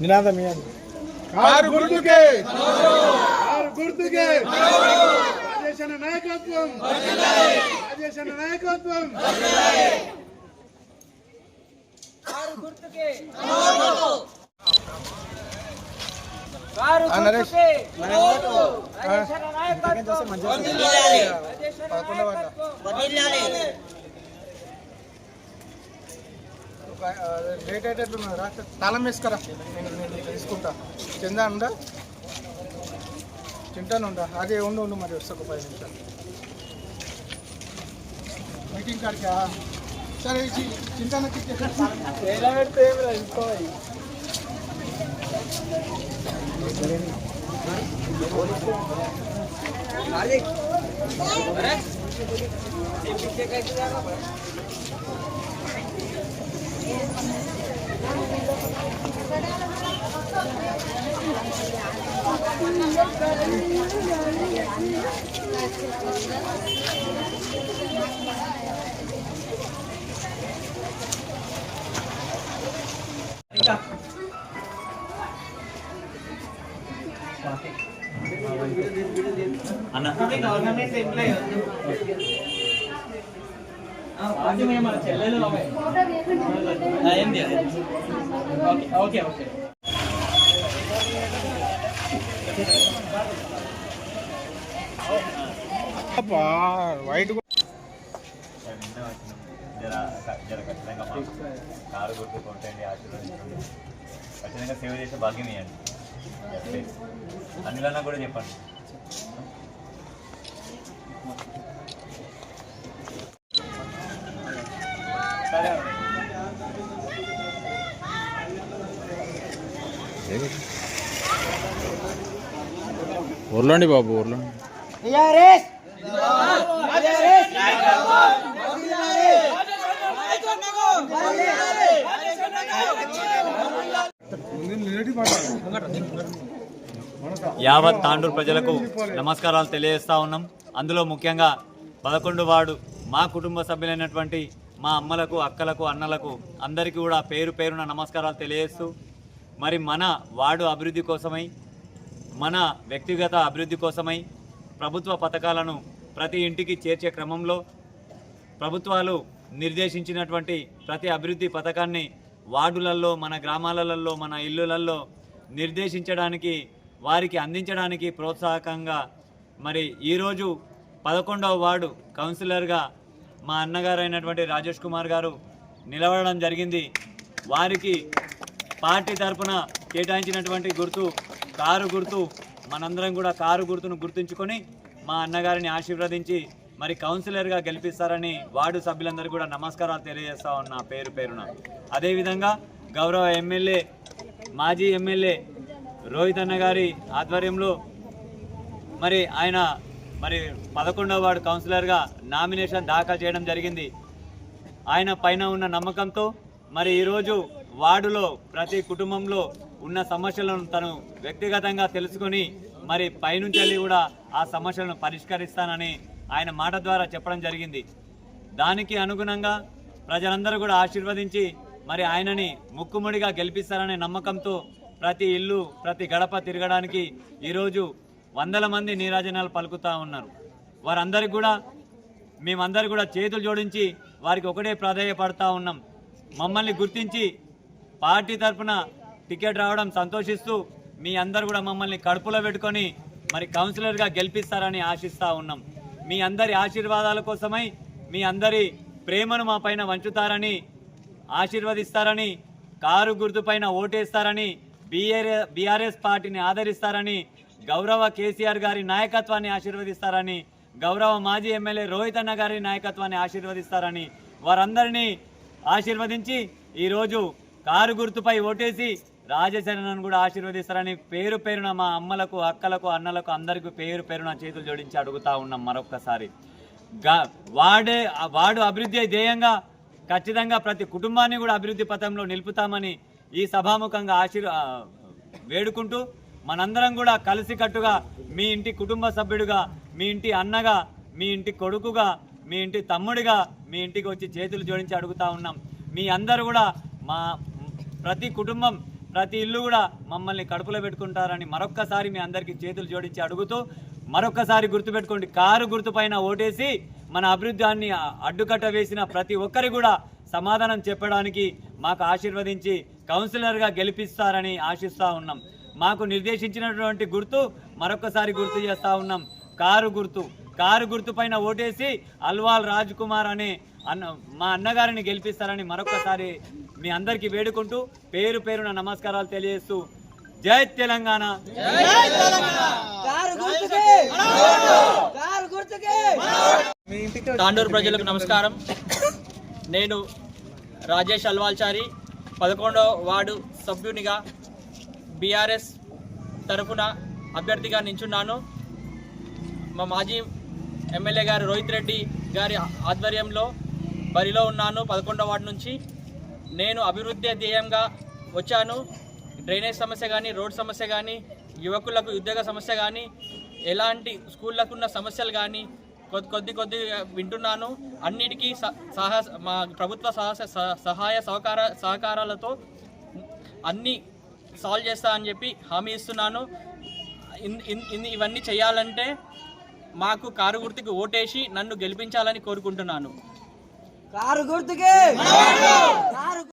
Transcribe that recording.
నినాదం కారు గుర్తుకే. కారు గుర్తుకే. రాజేశ్ అన్న నాయకత్వం. రాజేశ్ అన్న నాయకత్వం. కారు గుర్తుకే కారు నరేష్. గుర్తుకే రాజేశ్వర నాయకత్వం రాజేశ్వర పదకొండవ వార్డు. నాయకత్వం ఒక, ఆ, లేట్ అయ్యేటట్లున్నది రా తాళం వేసుకురా? నేను నేను ఇట్లా తీసుకుంటా. కింద ఉందా? తింటాను ఉందా? అదే ఉండు ఉండు మరి వస్తా ఒక పది నిమిషాలు. మీటింగ్ కాడికా? సరే చింతానకి గవర్నమెంట్ ఎంప్లాయ్ మన చెల్లెలు ఏంది ఓకే ఓకే వైట్ జర జర ఖచ్చితంగా కారు గుర్తు కొట్టండి ఆశీర్వదించండి ఖచ్చితంగా సేవ చేసే భాగ్యం ఇవ్వండి. అనిలన్నా కూడా చెప్పండి. ఊర్లోండి బాబు ఊర్లో యావత్ తాండూరు ప్రజలకు నమస్కారాలు తెలియజేస్తా ఉన్నాం. అందులో ముఖ్యంగా పదకొండు వాడు మా కుటుంబ సభ్యులైనటువంటి మా అమ్మలకు అక్కలకు అన్నలకు అందరికీ కూడా పేరు పేరున నమస్కారాలు తెలియజేస్తూ మరి మన వార్డు అభివృద్ధి కోసమై మన వ్యక్తిగత అభివృద్ధి కోసమై ప్రభుత్వ పథకాలను ప్రతి ఇంటికి చేర్చే క్రమంలో ప్రభుత్వాలు నిర్దేశించినటువంటి ప్రతి అభివృద్ధి పథకాన్ని వార్డులలో మన గ్రామాలలో మన ఇల్లులలో నిర్దేశించడానికి వారికి అందించడానికి ప్రోత్సాహకంగా మరి ఈరోజు పదకొండవ వార్డు కౌన్సిలర్గా మా అన్నగారు అయినటువంటి రాజేష్ కుమార్ గారు నిలబడడం జరిగింది. వారికి పార్టీ తరపున కేటాయించినటువంటి గుర్తు కారు గుర్తు మనందరం కూడా కారు గుర్తును గుర్తుంచుకొని మా అన్నగారిని ఆశీర్వదించి మరి కౌన్సిలర్గా గెలిపిస్తారని వార్డు సభ్యులందరూ కూడా నమస్కారాలు తెలియజేస్తా ఉన్నా పేరు పేరున. అదేవిధంగా గౌరవ ఎమ్మెల్యే మాజీ ఎమ్మెల్యే రోహిత్ అన్న గారి ఆధ్వర్యంలో మరి ఆయన మరి పదకొండవ వార్డు కౌన్సిలర్గా నామినేషన్ దాఖలు చేయడం జరిగింది. ఆయన పైన ఉన్న నమ్మకంతో మరి ఈరోజు వార్డులో ప్రతి కుటుంబంలో ఉన్న సమస్యలను తను వ్యక్తిగతంగా తెలుసుకొని మరి పైనుంచి వెళ్ళి కూడా ఆ సమస్యలను పరిష్కరిస్తానని ఆయన మాట ద్వారా చెప్పడం జరిగింది. దానికి అనుగుణంగా ప్రజలందరూ కూడా ఆశీర్వదించి మరి ఆయనని ముక్కుముడిగా గెలిపిస్తారనే నమ్మకంతో ప్రతి ఇల్లు ప్రతి గడప తిరగడానికి ఈరోజు వందల మంది నీరాజనాలు పలుకుతూ ఉన్నారు. వారందరికీ కూడా మేమందరూ కూడా చేతులు జోడించి వారికి ఒకటే ప్రాధాన్యపడతా ఉన్నాం. మమ్మల్ని గుర్తించి పార్టీ తరఫున టికెట్ రావడం సంతోషిస్తూ మీ అందరు కూడా మమ్మల్ని కడుపులో పెట్టుకొని మరి కౌన్సిలర్గా గెలిపిస్తారని ఆశిస్తూ ఉన్నాం. మీ అందరి ఆశీర్వాదాల కోసమై మీ అందరి ప్రేమను మా పైన వంచుతారని ఆశీర్వదిస్తారని కారు గుర్తుపైన ఓటేస్తారని బీఆర్ బీఆర్ఎస్ పార్టీని ఆదరిస్తారని గౌరవ కేసీఆర్ గారి నాయకత్వాన్ని ఆశీర్వదిస్తారని గౌరవ మాజీ ఎమ్మెల్యే రోహిత్ అన్న గారి నాయకత్వాన్ని ఆశీర్వదిస్తారని వారందరినీ ఆశీర్వదించి ఈరోజు కారు గుర్తుపై ఓటేసి రాజశరణను కూడా ఆశీర్వదిస్తారని పేరు పేరున మా అమ్మలకు అక్కలకు అన్నలకు అందరికీ పేరు పేరున చేతులు జోడించి అడుగుతా ఉన్నాం మరొక్కసారి. వాడే వాడు అభివృద్ధి ధ్యేయంగా ఖచ్చితంగా ప్రతి కుటుంబాన్ని కూడా అభివృద్ధి పథంలో నిలుపుతామని ఈ సభాముఖంగా ఆశీర్ వేడుకుంటూ మనందరం కూడా కలిసికట్టుగా మీ ఇంటి కుటుంబ సభ్యుడిగా మీ ఇంటి అన్నగా మీ ఇంటి కొడుకుగా మీ ఇంటి తమ్ముడిగా మీ ఇంటికి వచ్చి చేతులు జోడించి అడుగుతా ఉన్నాం. మీ అందరూ కూడా మా ప్రతి కుటుంబం ప్రతి ఇల్లు కూడా మమ్మల్ని కడుపులో పెట్టుకుంటారని మరొక్కసారి మీ అందరికీ చేతులు జోడించి అడుగుతూ మరొక్కసారి గుర్తుపెట్టుకోండి కారు గుర్తుపైన ఓటేసి మన అభివృద్ధాన్ని అడ్డుకట్ట వేసిన ప్రతి ఒక్కరి కూడా సమాధానం చెప్పడానికి మాకు ఆశీర్వదించి కౌన్సిలర్గా గెలిపిస్తారని ఆశిస్తూ ఉన్నాం. మాకు నిర్దేశించినటువంటి గుర్తు మరొకసారి గుర్తు చేస్తూ ఉన్నాం. కారు గుర్తు కారు గుర్తు పైన ఓటేసి అల్వాల్ రాజ్ కుమార్ అనే అన్న మా అన్నగారిని గెలిపిస్తారని మరొకసారి మీ అందరికీ వేడుకుంటూ పేరు పేరున నమస్కారాలు తెలియజేస్తూ జై తెలంగాణ. తాండూరు ప్రజలకు నమస్కారం. నేను రాజేష్ అల్వాల్చారి పదకొండవ వార్డు సభ్యునిగా బీఆర్ఎస్ తరఫున అభ్యర్థిగా నించున్నాను. మా మాజీ ఎమ్మెల్యే గారు రోహిత్ రెడ్డి గారి ఆధ్వర్యంలో బరిలో ఉన్నాను పదకొండవ వార్డు నుంచి. నేను అభివృద్ధి ధ్యేయంగా వచ్చాను. డ్రైనేజ్ సమస్య కానీ రోడ్ సమస్య కానీ యువకులకు ఉద్యోగ సమస్య కానీ ఎలాంటి స్కూళ్ళకు ఉన్న సమస్యలు కానీ కొద్ది కొద్ది కొద్ది వింటున్నాను. అన్నిటికీ స- సహా మా ప్రభుత్వ సహాయ సహకార సహకారాలతో అన్నీ సాల్వ్ చేస్తా అని చెప్పి హామీ ఇస్తున్నాను. ఇన్- ఇన్- ఇవన్నీ చేయాలంటే మాకు కారు గుర్తుకు ఓటేసి నన్ను గెలిపించాలని కోరుకుంటున్నాను. కారు గుర్తుకే.